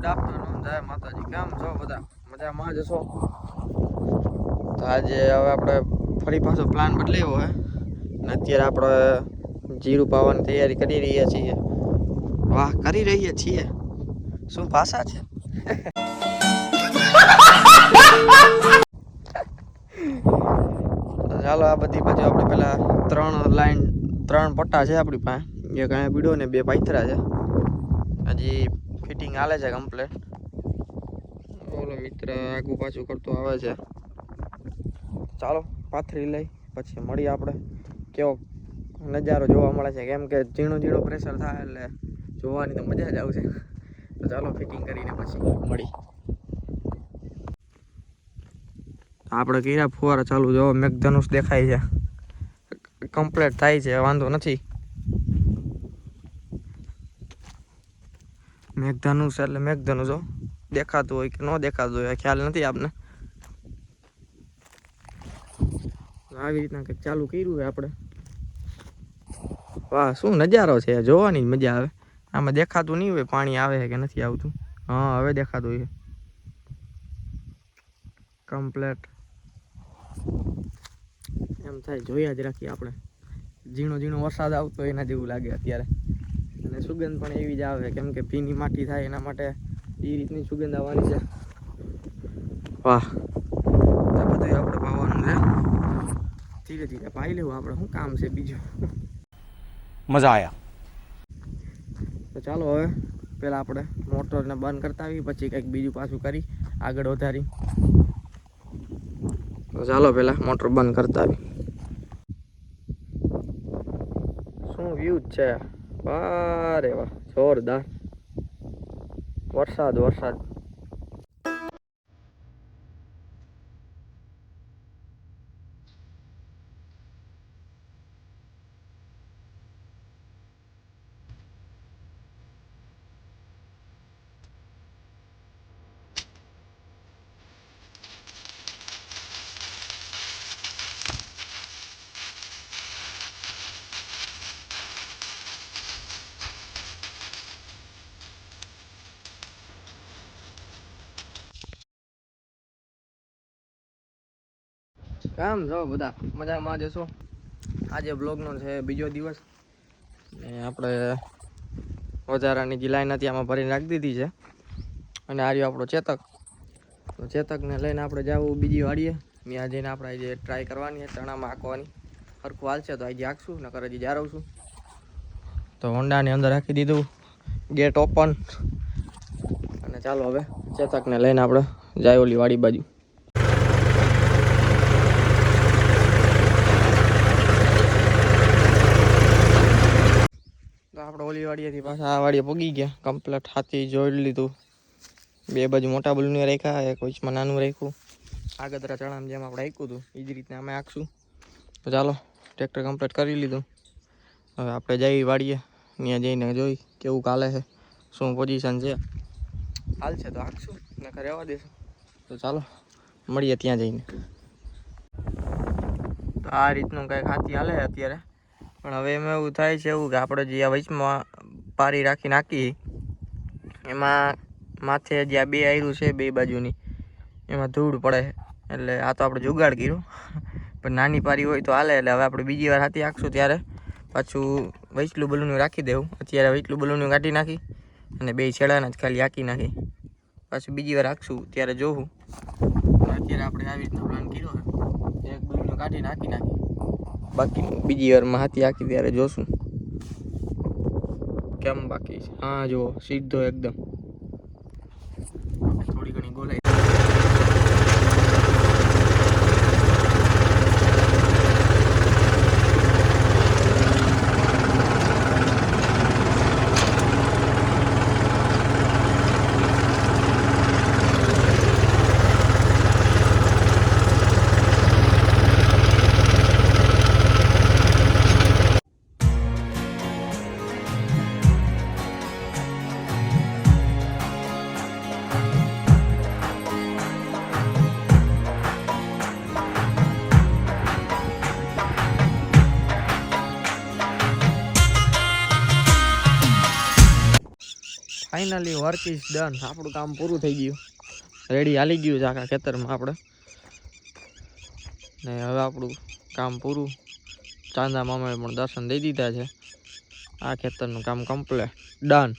Good afternoon, જય માતાજી. કેમ છો બધા? મજામાં જ છો? તો આજે હવે આપણે ફરી પાછો પ્લાન બદલાયો હે. અને અત્યારે આપણે જીરું પાવાની તૈયારી કરી રહ્યા છીએ. વાહ, કરી રહ્યા છીએ. શું ભાષા છે? ચાલો આ બધી પછી આપણે પેલા ત્રણ લાઈન ત્રણ પટ્ટા છે આપણી પાસે. એક અહીંયા પીડો ને બે પાથરા છે. હજી ફિટિંગ હાલે છે કમ્પ્લેટ. ઓલો મિત્ર આગુ પાછું કરતો આવે છે. ચાલો, પાથરી લઈ, પછી મળી આપણે. કેવો નજારો જોવા મળે છે. કેમ કે ઝીણું ઝીણું પ્રેશર થાય એટલે જોવાની તો મજા જ આવશે. તો ચાલો ફિટિંગ કરીને પછી મળી આપણે કીરા ફુવારા ચાલુ. જોવો મેઘધનુષ દેખાય છે. કમ્પ્લીટ થાય છે, વાંધો નથી. મેઘધનુષ એટલે મેઘધનુ જો દેખાતું હોય કે ન દેખાતું હોય ખ્યાલ નથી આપને. આવી રીતના કંઈક ચાલુ કર્યું હોય આપણે. વાહ, શું નજારો છે? જોવાની મજા આવે. આમાં દેખાતું નહીં હોય, પાણી આવે કે નથી આવતું. હા, હવે દેખાતું હોય. કમ્પ્લેટ. એમ થાય, જોયા જ રાખીએ આપણે. ઝીણો ઝીણો વરસાદ આવતો એના જેવું લાગે અત્યારે. અને સુગંધ પણ એવી જ આવે કેમ કે ભીની માટી થાય એના માટે એ રીતની સુગંધ આવવાની છે. વાહ. બધું આપણે પાવાનું છે. ધીરે ધીરે પાઈ લેવું આપણે. શું કામ છે બીજું? મજા આયા. તો ચાલો હવે પહેલાં આપણે મોટરને બંધ કરતા આવી પછી કંઈક બીજું પાછું કરી આગળ વધારી. તો ચાલો પહેલાં મોટર બંધ કરતા આવી શું વ્યૂ છે વાહ વાહ જોરદાર. વરસાદ વરસાદ. કામ જો બધા? મજામાં જશો આજે બ્લોગનો છે બીજો દિવસ. ને આપણે વધારાની જે લાઈન હતી, આમાં ભરીને રાખી દીધી છે. અને આ રહ્યો આપણો ચેતક. તો ચેતકને લઈને આપણે જવું બીજી વાડીએ. ત્યાં જઈને આપણે આજે ટ્રાય કરવાની, ચણામાં આંકવાની સરખું હાલશે તો આજે આંકશું નકર હજી જારવશું. તો હોન્ડાની અંદર રાખી દીધું. Gate open. અને ચાલો હવે ચેતકને લઈને આપણે જાય ઓલી વાડી બાજુ તો આપણે ઓલી વાડીએથી પાછા આ વાડીએ પગી ગયા. કમ્પ્લેટ હાથી જોઈ લીધું. બે બાજુ મોટા બલૂની રાખ્યા, એક વચમાં નાનું રાખ્યું. આગતરા ચણામાં જેમ આપણે આખ્યું હતું એ જ રીતના અમે આખશું. તો ચાલો, ટ્રેક્ટર કમ્પ્લીટ કરી લીધું. હવે આપણે જઈ વાડીએ. ત્યાં જઈને જોઈ કેવું કાલે છે, શું પોઝિશન છે. હાલ છે તો આંકશું નકર રહેવા દેશું. તો ચાલો, મળીએ ત્યાં જઈને. તો આ રીતનું કંઈક હાથી હાલે અત્યારે. પણ હવે એમાં એવું થાય છે એવું કે આપણે જે આ વચમાં પારી રાખી નાખી, એમાં માથે જે આ બે આયરું છે બે બાજુની, એમાં ધૂળ પડે. એટલે આ તો આપણે જુગાડ કર્યું. પણ નાની પારી હોય તો હાલે, એટલે હવે આપણે બીજી વાર હાથી આંકશું ત્યારે. પાછું વૈચલું બલૂનું રાખી દેવું. અત્યારે વૈચલું બલૂનું કાઢી નાખી અને બે છેડાના જ ખાલી આંકી નાખી. પાછું બીજી વાર રાખશું ત્યારે જોવું. અત્યારે આપણે આવી રીતનો પ્લાન કર્યો એક બલૂનું કાઢી નાખી નાખી. બાકી બીજી વારમાં હાથી આખી ત્યારે જોશું. કેમ બાકી છે? હા જો સીધો એકદમ. થોડી ઘણી ગોલાઈ. ફાઇનલી વર્ક ઇઝ ડન આપણું કામ પૂરું થઈ ગયું. રેડી હાલી ગયું છે આખા ખેતરમાં આપણે. ને હવે આપણું કામ પૂરું. ચાંદા મામાએ પણ દર્શન દઈ દીધા છે. આ ખેતરનું કામ કમ્પ્લીટ ડન